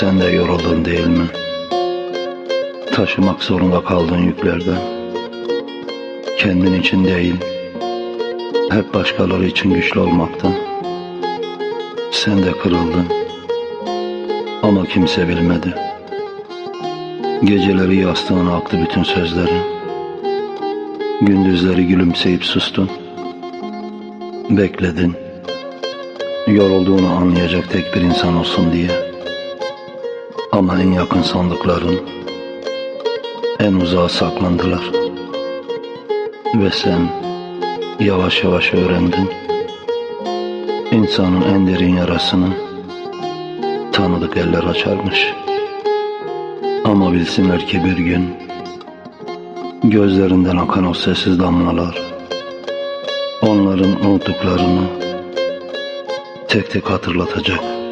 Sen de yoruldun değil mi? Taşımak zorunda kaldığın yüklerden. Kendin için değil, hep başkaları için güçlü olmaktan. Sen de kırıldın. Ama kimse bilmedi. Geceleri yastığına aktı bütün sözlerin. Gündüzleri gülümseyip sustun. Bekledin. Yorulduğunu anlayacak tek bir insan olsun diye. Ama en yakın sandıkların en uzağa saklandılar. Ve sen yavaş yavaş öğrendin. İnsanın en derin yarasını tanıdık eller açarmış. Ama bilsinler ki bir gün gözlerinden akan o sessiz damlalar onların unuttuklarını tek tek hatırlatacak.